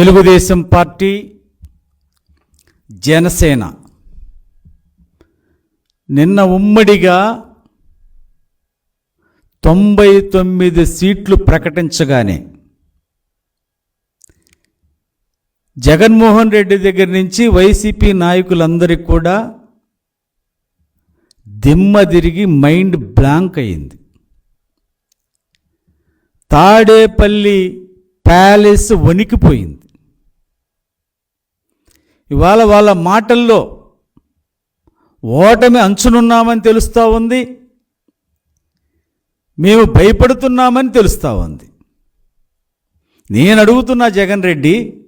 Telugu Desam party Janasena. నిన్న ఉమ్మడిగా తొంభై తొమ్మిది సీట్లు ప్రకటించగానే జగన్మోహన్ రెడ్డి దగ్గర నుంచి వైసీపీ నాయకులందరికీ కూడా దిమ్మ తిరిగి మైండ్ బ్లాంక్ అయింది. తాడేపల్లి ప్యాలెస్ వణికిపోయింది. ఇవాళ వాళ్ళ మాటల్లో ఓటమి అంచునున్నామని తెలుస్తూ ఉంది. మేము భయపడుతున్నామని తెలుస్తూ ఉంది. నేను అడుగుతున్నా జగన్ రెడ్డి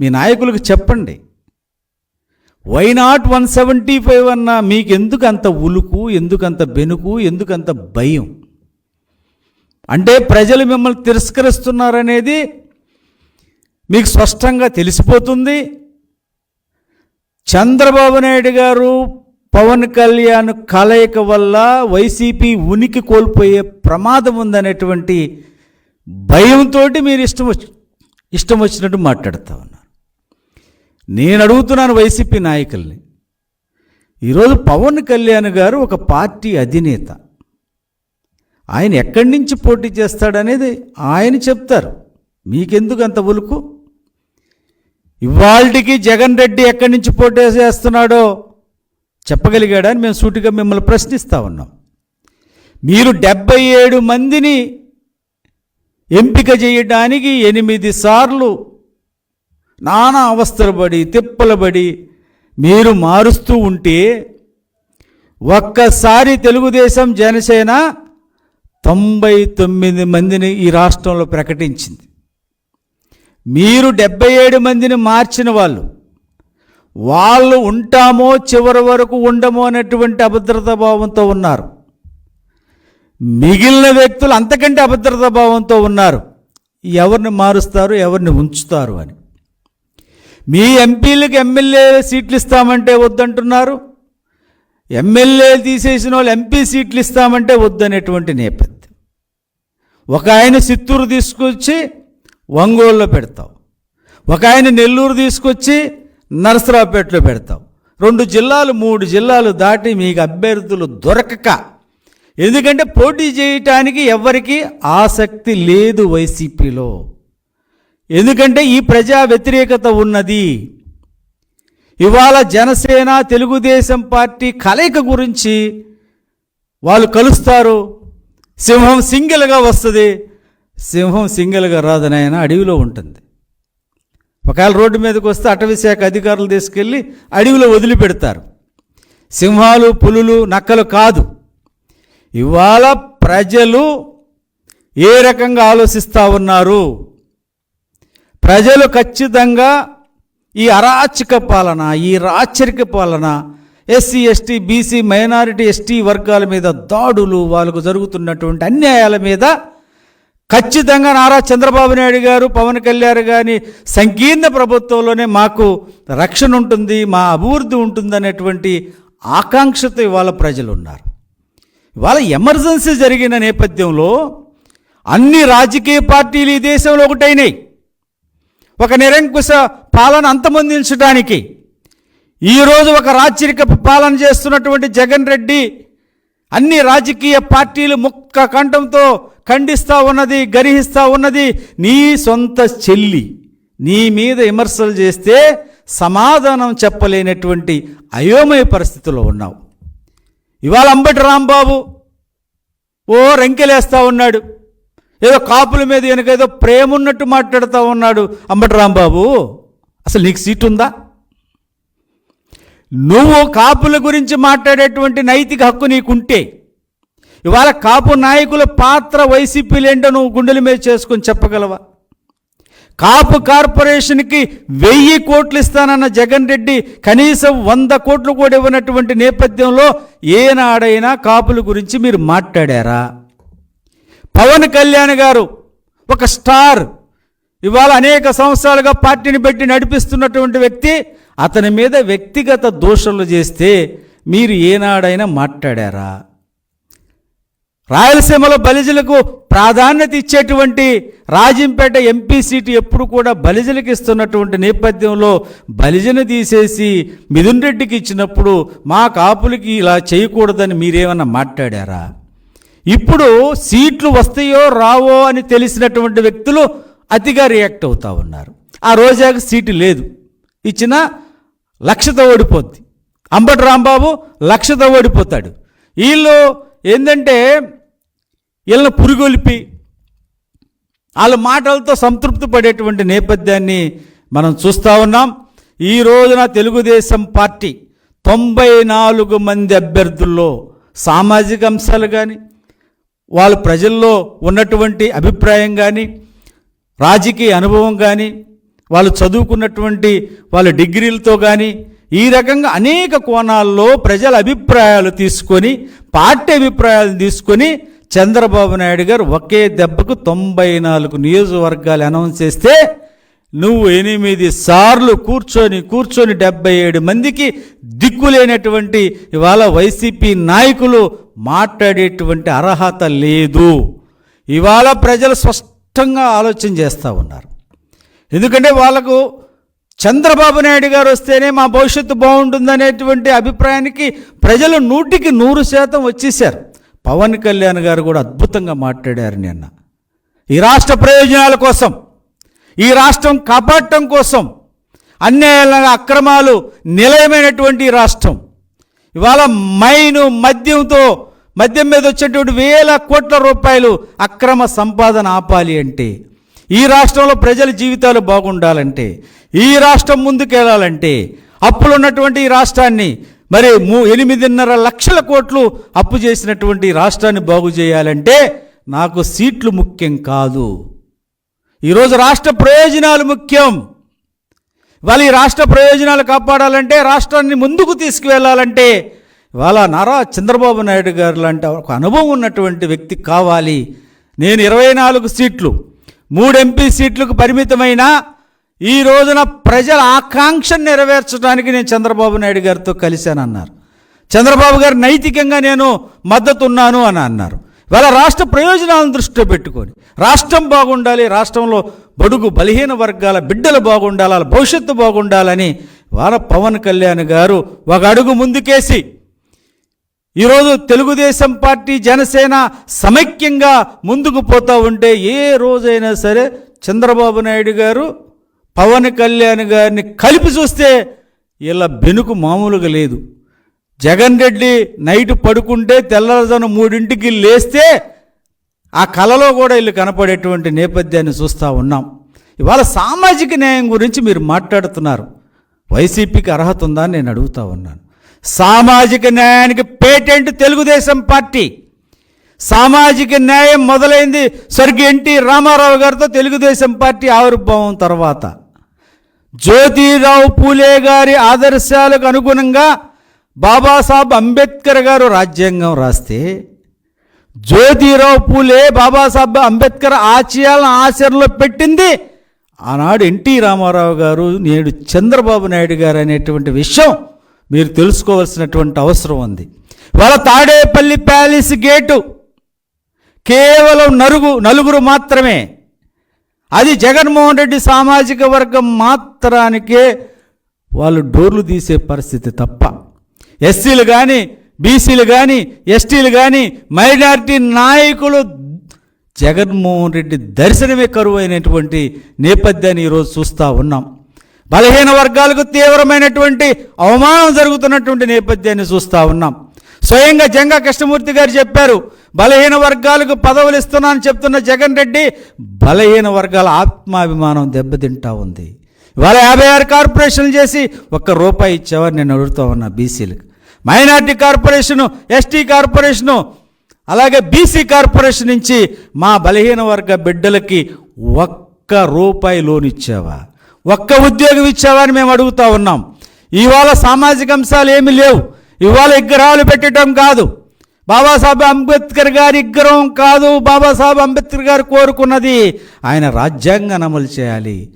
మీ నాయకులకు చెప్పండి. Why not one seventy five అన్న మీకు ఎందుకు అంత ఉలుకు ఎందుకంత బెనుకు ఎందుకంత భయం? అంటే ప్రజలు మిమ్మల్ని తిరస్కరిస్తున్నారనేది మీకు స్పష్టంగా తెలిసిపోతుంది. చంద్రబాబు నాయుడు గారు పవన్ కళ్యాణ్ కలయిక వల్ల వైసీపీ ఉనికి కోల్పోయే ప్రమాదం ఉందనేటువంటి భయంతో మీరు ఇష్టం వచ్చి ఇష్టం వచ్చినట్టు మాట్లాడుతూ ఉన్నారు. నేను అడుగుతున్నాను వైసీపీ నాయకుల్ని. ఈరోజు పవన్ కళ్యాణ్ గారు ఒక పార్టీ అధినేత. ఆయన ఎక్కడి నుంచి పోటీ చేస్తాడనేది ఆయన చెప్తారు. మీకెందుకు అంత ఉలుకు? ఇవాళకి జగన్ రెడ్డి ఎక్కడి నుంచి పోటీ చేస్తున్నాడో చెప్పగలిగాడని మేము సూటిగా మిమ్మల్ని ప్రశ్నిస్తూ ఉన్నాం. మీరు డెబ్బై ఏడు మందిని ఎంపిక చేయడానికి ఎనిమిది సార్లు నానా అవస్థలబడి తిప్పలబడి మీరు మారుస్తూ ఉంటే ఒక్కసారి తెలుగుదేశం జనసేన తొంభై తొమ్మిది మందిని ఈ రాష్ట్రంలో ప్రకటించింది. మీరు డెబ్బై ఏడు మందిని మార్చిన వాళ్ళు వాళ్ళు ఉంటామో చివరి వరకు ఉండమో అనేటువంటి అభద్రతా భావంతో ఉన్నారు. మిగిలిన వ్యక్తులు అంతకంటే అభద్రతా భావంతో ఉన్నారు. ఎవరిని మారుస్తారు ఎవరిని ఉంచుతారు అని. మీ ఎంపీలకు ఎమ్మెల్యే సీట్లు ఇస్తామంటే వద్దంటున్నారు. ఎమ్మెల్యే తీసేసిన వాళ్ళు ఎంపీ సీట్లు ఇస్తామంటే వద్దనేటువంటి నేపథ్యం. ఒక ఆయన చిత్తూరు తీసుకొచ్చి ఒంగోలులో పెడతావు. ఒక ఆయన నెల్లూరు తీసుకొచ్చి నరసరావుపేటలో పెడతావు. రెండు జిల్లాలు మూడు జిల్లాలు దాటి మీకు అభ్యర్థులు దొరకక. ఎందుకంటే పోటీ చేయటానికి ఎవరికి ఆసక్తి లేదు వైసీపీలో. ఎందుకంటే ఈ ప్రజా వ్యతిరేకత ఉన్నది. ఇవాళ జనసేన తెలుగుదేశం పార్టీ కలయిక గురించి వాళ్ళు కలుస్తారు. సింహం సింగిల్గా వస్తుంది. సింహం సింగిల్గా రాదని ఆయన అడవిలో ఉంటుంది. ఒకవేళ రోడ్డు మీదకి వస్తే అటవీశాఖ అధికారులు తీసుకెళ్ళి అడవిలో వదిలిపెడతారు. సింహాలు పులులు నక్కలు కాదు. ఇవాళ ప్రజలు ఏ రకంగా ఆలోచిస్తూ ఉన్నారు? ప్రజలు ఖచ్చితంగా ఈ అరాచక పాలన ఈ రాచరిక పాలన SC ST BC minority ST వర్గాల మీద దాడులు వాళ్ళకు జరుగుతున్నటువంటి అన్యాయాల మీద ఖచ్చితంగా నారా చంద్రబాబు నాయుడు గారు పవన్ కళ్యాణ్ గారి సంకీర్ణ ప్రభుత్వంలోనే మాకు రక్షణ ఉంటుంది మా అభివృద్ధి ఉంటుంది అనేటువంటి ఆకాంక్షతో ఇవాళ ప్రజలు ఉన్నారు ఇవాళ ఎమర్జెన్సీ జరిగిన నేపథ్యంలో అన్ని రాజకీయ పార్టీలు ఈ దేశంలో ఒకటైనాయి. ఒక నిరంకుశ పాలన అంతమొందించడానికి ఈరోజు ఒక రాచరిక పాలన చేస్తున్నటువంటి జగన్ రెడ్డి అన్ని రాజకీయ పార్టీలు ముక్క కంఠంతో ఖండిస్తూ ఉన్నది గరిహిస్తూ ఉన్నది నీ సొంత చెల్లి నీ మీద విమర్శలు చేస్తే సమాధానం చెప్పలేనటువంటి అయోమయ పరిస్థితిలో ఉన్నావు. ఇవాళ అంబటి రాంబాబు ఓ రెంకెలేస్తూ ఉన్నాడు. ఏదో కాపుల మీద వెనక ఏదో ప్రేమ ఉన్నట్టు మాట్లాడుతూ ఉన్నాడు అంబటి రాంబాబు. అసలు నీకు సీట్ ఉందా? నువ్వు కాపుల గురించి మాట్లాడేటువంటి నైతిక హక్కు నీకుంటే ఇవాళ కాపు నాయకుల పాత్ర వైసీపీలు ఏంటో నువ్వు గుండెల మీద చేసుకొని చెప్పగలవా? కాపు కార్పొరేషన్కి వెయ్యి కోట్లు ఇస్తానన్న జగన్ రెడ్డి కనీసం వంద కోట్లు కూడా ఇవ్వనటువంటి నేపథ్యంలో ఏనాడైనా కాపుల గురించి మీరు మాట్లాడారా? పవన్ కళ్యాణ్ గారు ఒక స్టార్. ఇవాళ అనేక సంవత్సరాలుగా పార్టీని పెట్టి నడిపిస్తున్నటువంటి వ్యక్తి అతని మీద వ్యక్తిగత దోషలు చేస్తే మీరు ఏనాడైనా మాట్లాడారా? రాయలసీమలో బలిజలకు ప్రాధాన్యత ఇచ్చేటువంటి రాజంపేట ఎంపీ సీటు ఎప్పుడు కూడా బలిజలకు ఇస్తున్నటువంటి నేపథ్యంలో బలిజను తీసేసి మిథున్ రెడ్డికి ఇచ్చినప్పుడు మా కాపులకి ఇలా చేయకూడదని మీరేమన్నా మాట్లాడారా? ఇప్పుడు సీట్లు వస్తాయో రావో అని తెలిసినటువంటి వ్యక్తులు అతిగా రియాక్ట్ అవుతా ఉన్నారు. ఆ రోజాకి సీటు లేదు. ఇచ్చిన లక్షతో ఓడిపోద్ది. అంబటి రాంబాబు లక్షతో ఓడిపోతాడు. వీళ్ళు ఏంటంటే వీళ్ళని పురుగొలిపి వాళ్ళ మాటలతో సంతృప్తి పడేటువంటి నేపథ్యాన్ని మనం చూస్తూ ఉన్నాం. ఈ రోజున తెలుగుదేశం పార్టీ తొంభై నాలుగు మంది అభ్యర్థుల్లో సామాజిక అంశాలు కానీ వాళ్ళ ప్రజల్లో ఉన్నటువంటి అభిప్రాయం కానీ రాజకీయ అనుభవం కానీ వాళ్ళు చదువుకున్నటువంటి వాళ్ళ డిగ్రీలతో కానీ ఈ రకంగా అనేక కోణాల్లో ప్రజల అభిప్రాయాలు తీసుకొని పార్టీ అభిప్రాయాలు తీసుకొని చంద్రబాబు నాయుడు గారు ఒకే దెబ్బకు తొంభై నాలుగు నియోజకవర్గాలు అనౌన్స్ చేస్తే నువ్వు ఎనిమిది సార్లు కూర్చొని కూర్చొని డెబ్బై ఏడు మందికి దిక్కులేనటువంటి ఇవాళ వైసీపీ నాయకులు మాట్లాడేటువంటి అర్హత లేదు. ఇవాళ ప్రజలు స్పష్టంగా ఆలోచన చేస్తూ ఉన్నారు. ఎందుకంటే వాళ్ళకు చంద్రబాబు నాయుడు గారు వస్తేనే మా భవిష్యత్తు బాగుంటుందనేటువంటి అభిప్రాయానికి ప్రజలు నూటికి నూరు శాతం వచ్చేసారు పవన్ కళ్యాణ్ గారు కూడా అద్భుతంగా మాట్లాడారు నిన్న. ఈ రాష్ట్ర ప్రయోజనాల కోసం ఈ రాష్ట్రం కాపాడటం కోసం అన్యాయాల అక్రమాలు నిలయమైనటువంటి ఈ రాష్ట్రం. ఇవాళ మైను మద్యంతో మద్యం మీద వచ్చేటువంటి వేల కోట్ల రూపాయలు అక్రమ సంపాదన ఆపాలి అంటే ఈ రాష్ట్రంలో ప్రజల జీవితాలు బాగుండాలంటే ఈ రాష్ట్రం ముందుకెళ్ళాలంటే అప్పులు ఉన్నటువంటి ఈ రాష్ట్రాన్ని మరి మూ ఎనిమిదిన్నర లక్షల కోట్లు అప్పు చేసినటువంటి రాష్ట్రాన్ని బాగు చేయాలంటే నాకు సీట్లు ముఖ్యం కాదు. ఈరోజు రాష్ట్ర ప్రయోజనాలు ముఖ్యం. ఇవాళ ఈ రాష్ట్ర ప్రయోజనాలు కాపాడాలంటే రాష్ట్రాన్ని ముందుకు తీసుకువెళ్ళాలంటే ఇవాళ నారా చంద్రబాబు నాయుడు గారు లాంటి ఒక అనుభవం ఉన్నటువంటి వ్యక్తి కావాలి. నేను ఇరవై నాలుగు సీట్లు మూడు ఎంపీ సీట్లకు పరిమితమైన ఈ రోజున ప్రజల ఆకాంక్షను నెరవేర్చడానికి నేను చంద్రబాబు నాయుడు గారితో కలిశానన్నారు. చంద్రబాబు గారు నైతికంగా నేను మద్దతున్నాను అని అన్నారు. ఇవాళ రాష్ట్ర ప్రయోజనాలను దృష్టిలో పెట్టుకొని రాష్ట్రం బాగుండాలి రాష్ట్రంలో బడుగు బలహీన వర్గాల బిడ్డలు బాగుండాలి వాళ్ళ భవిష్యత్తు బాగుండాలని వాళ్ళ పవన్ కళ్యాణ్ గారు ఒక అడుగు ముందుకేసి ఈరోజు తెలుగుదేశం పార్టీ జనసేన సమైక్యంగా ముందుకు పోతూ ఉంటే ఏ రోజైనా సరే చంద్రబాబు నాయుడు గారు పవన్ కళ్యాణ్ గారిని కలిపి చూస్తే ఇలా బెనుకు మామూలుగా లేదు. జగన్ రెడ్డి నైట్ పడుకుంటే తెల్లవారుజాము మూడింటికి లేస్తే ఆ కళలో కూడా వీళ్ళు కనపడేటువంటి నేపథ్యాన్ని చూస్తూ ఉన్నాం. ఇవాళ సామాజిక న్యాయం గురించి మీరు మాట్లాడుతున్నారు. వైసీపీకి అర్హత ఉందా అని నేను అడుగుతా ఉన్నాను. సామాజిక న్యాయానికి పేటెంట్ తెలుగుదేశం పార్టీ. సామాజిక న్యాయం మొదలైంది. స్వర్గీయ ఎన్టీ రామారావు గారితో తెలుగుదేశం పార్టీ ఆవిర్భావం తర్వాత. జ్యోతిరావు పూలే గారి ఆదర్శాలకు అనుగుణంగా బాబాసాహెబ్ అంబేద్కర్ గారు రాజ్యాంగం రాస్తే జ్యోతిరావు పూలే బాబాసాహెబ్ అంబేద్కర్ ఆశయాలను ఆచరణలో పెట్టింది. ఆనాడు ఎన్టీ రామారావు గారు నేడు చంద్రబాబు నాయుడు గారు అనేటువంటి విషయం మీరు తెలుసుకోవాల్సినటువంటి అవసరం ఉంది. వాళ్ళ తాడేపల్లి ప్యాలెస్ గేటు కేవలం నలుగు నలుగురు మాత్రమే. అది జగన్మోహన్ రెడ్డి సామాజిక వర్గం మాత్రానికే వాళ్ళు డోర్లు తీసే పరిస్థితి తప్ప. ఎస్సీలు కానీ బీసీలు కానీ ఎస్టీలు కానీ మైనార్టీ నాయకులు జగన్మోహన్ రెడ్డి దర్శనమే కరువు అయినటువంటి నేపథ్యాన్ని ఈరోజు చూస్తూ ఉన్నాం. బలహీన వర్గాలకు తీవ్రమైనటువంటి అవమానం జరుగుతున్నటువంటి నేపథ్యాన్ని చూస్తూ ఉన్నాం. స్వయంగా జంగా కృష్ణమూర్తి గారు చెప్పారు బలహీన వర్గాలకు పదవులు ఇస్తున్నానని చెప్తున్న జగన్ రెడ్డి బలహీన వర్గాల ఆత్మాభిమానం దెబ్బతింటా ఉంది. ఇవాళ యాభై ఆరు కార్పొరేషన్లు చేసి ఒక్క రూపాయి ఇచ్చేవారు నేను అడుగుతా ఉన్నా బీసీలకు. మైనార్టీ కార్పొరేషను ఎస్టీ కార్పొరేషను అలాగే బీసీ కార్పొరేషన్ నుంచి మా బలహీన వర్గ బిడ్డలకి ఒక్క రూపాయి లోన్ ఇచ్చావా? ఒక్క ఉద్యోగం ఇచ్చావా అని మేము అడుగుతా ఉన్నాం. ఇవాళ సామాజిక అంశాలు ఏమీ లేవు. ఇవాళ విగ్రహాలు పెట్టడం కాదు. బాబాసాహెబ్ అంబేద్కర్ గారి విగ్రహం కాదు. బాబాసాహెబ్ అంబేద్కర్ గారు కోరుకున్నది ఆయన రాజ్యాంగాన్ని అమలు చేయాలి.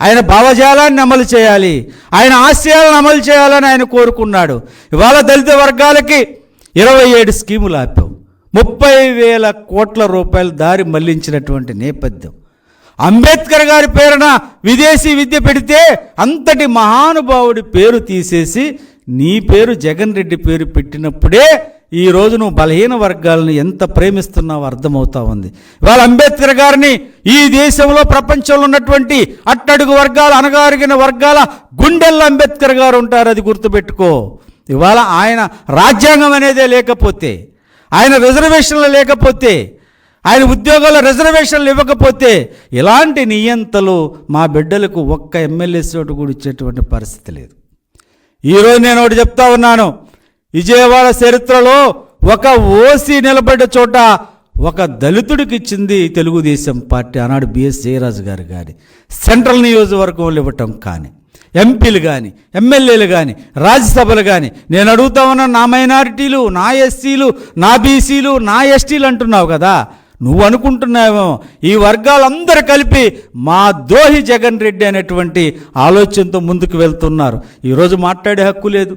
ఆయన భావజాలాన్ని అమలు చేయాలి. ఆయన ఆశయాలను అమలు చేయాలని ఆయన కోరుకున్నాడు. ఇవాళ దళిత వర్గాలకి ఇరవై ఏడు స్కీములు ఆపాం ముప్పై వేల కోట్ల రూపాయలు దారి మళ్ళించినటువంటి నేపథ్యం. అంబేద్కర్ గారి పేరున విదేశీ విద్య పెడితే అంతటి మహానుభావుడి పేరు తీసేసి నీ పేరు జగన్ రెడ్డి పేరు పెట్టినప్పుడే ఈ నువ్వు బలహీన వర్గాలను ఎంత ప్రేమిస్తున్నావో అర్థమవుతా ఉంది. ఇవాళ అంబేద్కర్ గారిని ఈ దేశంలో ప్రపంచంలో ఉన్నటువంటి అట్టడుగు వర్గాలు అనగారిగిన వర్గాల గుండెల్లో అంబేద్కర్ గారు ఉంటారు అది గుర్తుపెట్టుకో. ఇవాళ ఆయన రాజ్యాంగం అనేదే లేకపోతే ఆయన రిజర్వేషన్లు లేకపోతే ఆయన ఉద్యోగాల్లో రిజర్వేషన్లు ఇవ్వకపోతే ఇలాంటి నియంతలు మా బిడ్డలకు ఒక్క ఎమ్మెల్యే చోటు కూడా ఇచ్చేటువంటి పరిస్థితి లేదు. ఈరోజు నేను ఒకటి చెప్తా ఉన్నాను. విజయవాడ చరిత్రలో ఒక ఓసీ నిలబడ్డ చోట ఒక దళితుడికి ఇచ్చింది తెలుగుదేశం పార్టీ. ఆనాడు బిఎస్ జయరాజు గారు కానీ సెంట్రల్ నియోజకవర్గంలో ఇవ్వటం కానీ ఎంపీలు కానీ ఎమ్మెల్యేలు కానీ రాజ్యసభలు కానీ నేను అడుగుతా ఉన్నా నా మైనారిటీలు నా ఎస్సీలు నా బీసీలు నా ఎస్టీలు అంటున్నావు కదా. నువ్వు అనుకుంటున్నావేమో? ఈ వర్గాలందరూ కలిపి మా ద్రోహి జగన్ రెడ్డి అనేటువంటి ఆలోచనతో ముందుకు వెళ్తున్నారు. ఈరోజు మాట్లాడే హక్కు లేదు.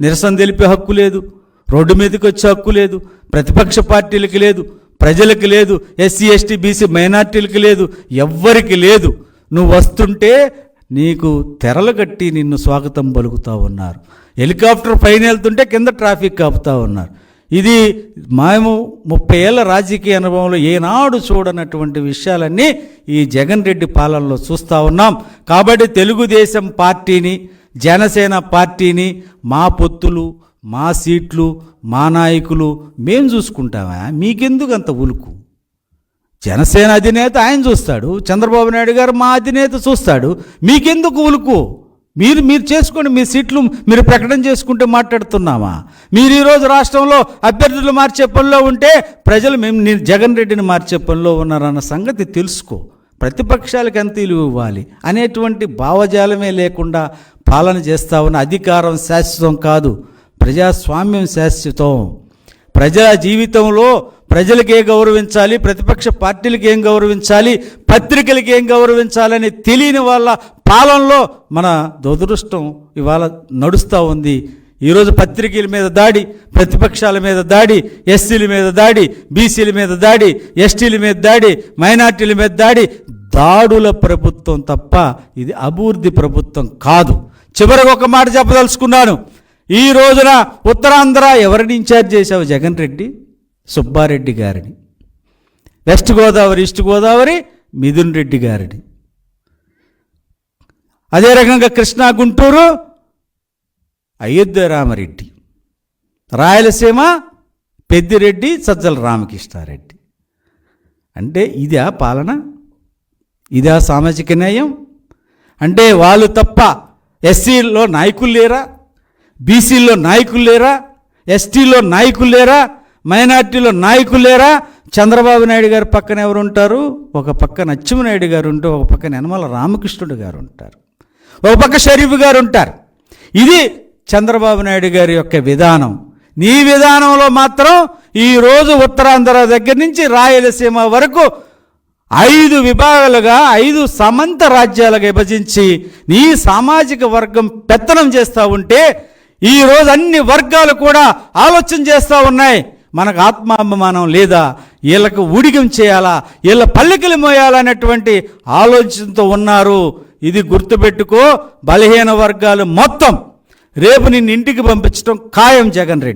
నిరసన తెలిపే హక్కు లేదు. రోడ్డు మీదకి వచ్చే హక్కు లేదు. ప్రతిపక్ష పార్టీలకి లేదు. ప్రజలకు లేదు. ఎస్సీ ఎస్టీ బీసీ మైనార్టీలకి లేదు. ఎవ్వరికి లేదు. నువ్వు వస్తుంటే నీకు తెరలు కట్టి నిన్ను స్వాగతం పలుకుతూ ఉన్నారు. హెలికాప్టర్ పైన వెళ్తుంటే కింద ట్రాఫిక్ ఆపుతా ఉన్నారు. ఇది మేము ముప్పై ఏళ్ళ రాజకీయ అనుభవంలో ఏనాడు చూడనటువంటి విషయాలన్నీ ఈ జగన్ రెడ్డి పాలనలో చూస్తూ ఉన్నాం. కాబట్టి తెలుగుదేశం పార్టీని జనసేన పార్టీని మా పొత్తులు మా సీట్లు మా నాయకులు మేము చూసుకుంటామా? మీకెందుకు అంత ఉలుకు? జనసేన అధినేత ఆయన చూస్తాడు చంద్రబాబు నాయుడు గారు మా అధినేత చూస్తాడు. మీకెందుకు ఉలుకు? మీరు మీరు చేసుకోండి మీ సీట్లు మీరు ప్రకటన చేసుకుంటే మాట్లాడుతున్నామా? మీరు ఈరోజు రాష్ట్రంలో అభ్యర్థులు మార్చే పనిలో ఉంటే ప్రజలు మేము నేను జగన్ రెడ్డిని మార్చే పనిలో ఉన్నారన్న సంగతి తెలుసుకో. ప్రతిపక్షాలకు ఎంత విలువ ఇవ్వాలి? అనేటువంటి భావజాలమే లేకుండా పాలన చేస్తా ఉన్న అధికారం శాశ్వతం కాదు ప్రజాస్వామ్యం శాశ్వతం. ప్రజా జీవితంలో ప్రజలకు ఏం గౌరవించాలి? ప్రతిపక్ష పార్టీలకు ఏం గౌరవించాలి? పత్రికలకు ఏం గౌరవించాలని తెలియని వాళ్ళ పాలనలో మన దురదృష్టం ఇవాళ నడుస్తూ ఉంది. ఈరోజు పత్రికల మీద దాడి ప్రతిపక్షాల మీద దాడి ఎస్సీల మీద దాడి బీసీల మీద దాడి ఎస్టీల మీద దాడి మైనార్టీల మీద దాడి దాడుల ప్రభుత్వం తప్ప ఇది అభివృద్ధి ప్రభుత్వం కాదు. చివరికి ఒక మాట చెప్పదలుచుకున్నాను. ఈ రోజున ఉత్తరాంధ్ర ఎవరిని ఇన్ఛార్జ్ చేశావు? జగన్ రెడ్డి? సుబ్బారెడ్డి గారిని. వెస్ట్ గోదావరి ఈస్ట్ గోదావరి మిథున్ రెడ్డి గారిని. అదే రకంగా కృష్ణా గుంటూరు అయోధ్య రామరెడ్డి రాయలసీమ పెద్దిరెడ్డి సజ్జల రామకృష్ణారెడ్డి. అంటే ఇదా పాలన? ఇదా సామాజిక న్యాయం? అంటే వాళ్ళు తప్ప ఎస్సీలో నాయకులు లేరా? బీసీలో నాయకులు లేరా? ఎస్టీలో నాయకులు లేరా? మైనార్టీలో నాయకులు లేరా? చంద్రబాబు నాయుడు గారి పక్కన ఎవరు ఉంటారు? ఒక పక్క నచ్చిమనాయుడు గారు ఉంటే ఒక పక్క యనమల రామకృష్ణుడు గారు ఉంటారు. ఒక పక్క షరీఫ్ గారు ఉంటారు. ఇది చంద్రబాబు నాయుడు గారి యొక్క విధానం. నీ విధానంలో మాత్రం ఈరోజు ఉత్తరాంధ్ర దగ్గర నుంచి రాయలసీమ వరకు ఐదు విభాగాలుగా ఐదు సమంత రాజ్యాలుగా విభజించి నీ సామాజిక వర్గం పెత్తనం చేస్తూ ఉంటే ఈరోజు అన్ని వర్గాలు కూడా ఆలోచన చేస్తూ ఉన్నాయి. మనకు ఆత్మాభిమానం లేదా వీళ్ళకు ఊడిగం చేయాలా వీళ్ళ పల్లెకిలు మోయాలనేటువంటి ఆలోచనతో ఉన్నారు. ఇది గుర్తుపెట్టుకో బలహీన వర్గాలు మొత్తం రేపు నిన్ను ఇంటికి పంపించడం ఖాయం జగన్ రెడ్డి.